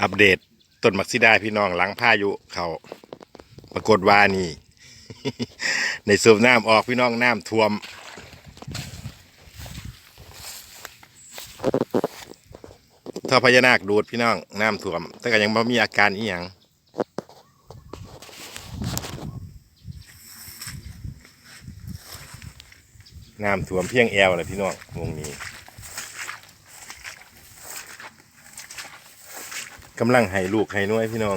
อัปเดตต้นมักซิดาพี่น้องหลังพายุเขาปรากฏว่านี่ ในสูบน้ำออกพี่น้องน้ำท่วม ท่อพญานาคดูดพี่น้องน้ำท่วม แต่ก็ยังไม่มีอาการอีหยังน้ำท่วมเพียงแอวเลยพี่น้องวงนี้ กำลังให้ลูกให้น้อยพี่น้อง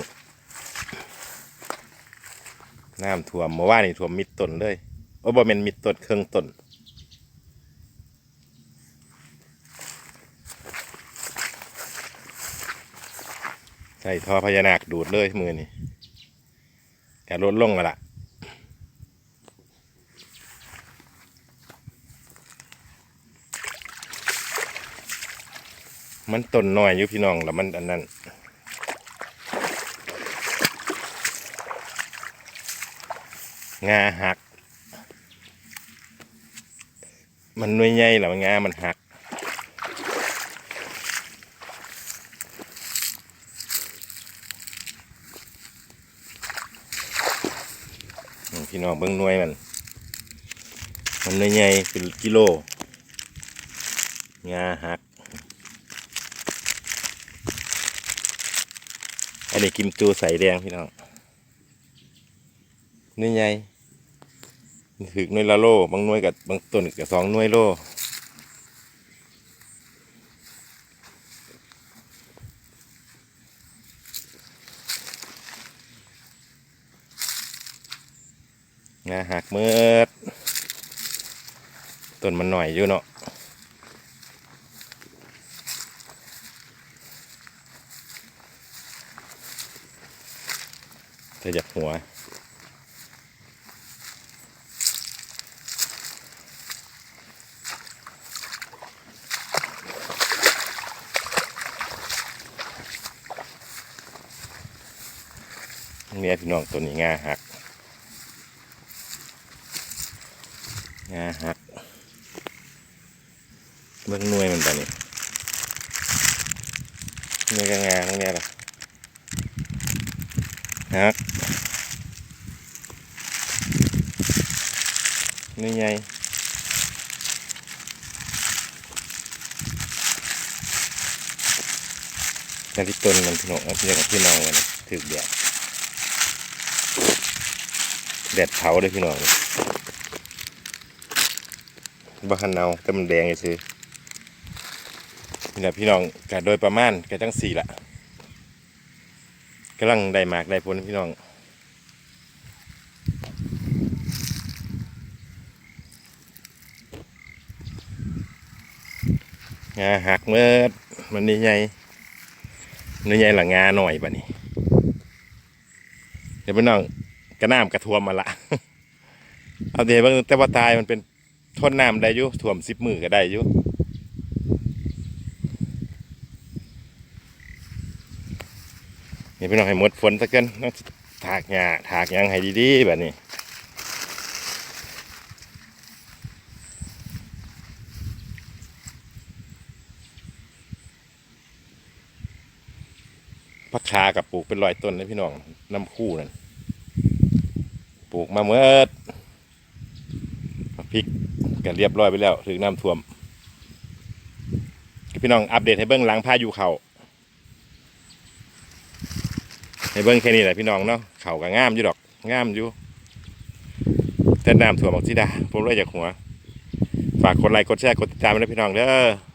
น้ำท่วมเมื่อวานนี่ท่วมมิดต้นเลยโอ้บ่แม่นมิดต้นเครื่องต้นใส่ท่อพญานาคดูดเลยมือนี่แกลดลงมาละมันต้นน้อยอยู่พี่น้องแล้วมันอันนั้น งาหัก มันหน่ยใหญ่แล้วงามันหัก พี่น้องเบิ้งหน่วยมัน มันหน่ยใหญ่เป็นกิโล งาหัก อันนี้กิมจูใส่แดงพี่น้องหน่วยใหญ่ ถึกน่วยละโล บางน่วยกับบางต้นกับสองน่วยโลงาหักเมื่อต้นมันหน่อยอยู่เนาะจะจับหัว เนี่ยพี่น้องตัวนี้งาหักงาหักเบิ่งหน่วยมันตอนนี้หน่ยกงาทั้งเนี้ยล่ะหักนี่ไงนาฬิตนมันพี่น้องเอาเพียงกับพี่น้องมันถือแดด แดดเผาเลยพี่น้องบ้านเนาแต่มันแดงซื้อนี่แหละพี่น้องกัโดยประมาณกัจังสี่ละกำลังได้หมากได้ผลพี่น้องงาหักเมื่อมันนี่ใหญ่นี่ใหญ่หลังงาหน่อยป่ะนี่ ดี๋ยวพี่น้องกระน้ำกระทวมมาละเอาเดี๋ยวเบิ่งแต่ว่าตายมันเป็นทนน้ำได้อยู่ถ่วมสิบมือก็ได้อยู่นี่พี่น้องให้หมดฝนสักเกินถากหญ้าถากยังให้ดีๆแบบนี้พักคากับปลูกเป็นรอยต้นนะพี่น้องน้ำคู่นั่น ลูกมาเมื่อพริกกันเรียบร้อยไปแล้ว ถึงน้ำท่วม พี่น้องอัปเดตให้เบิ้งหลังพายุเขาให้เบิ้งแค่นี้แหละพี่น้องเนาะเขาก็งามอยู่ดอกงามอยู่แต่น้ำท่วมบอกสิดาผมเลยจากหัว ฝากกดไลค์กดแชร์กดติดตามไว้นะพี่น้องเด้อ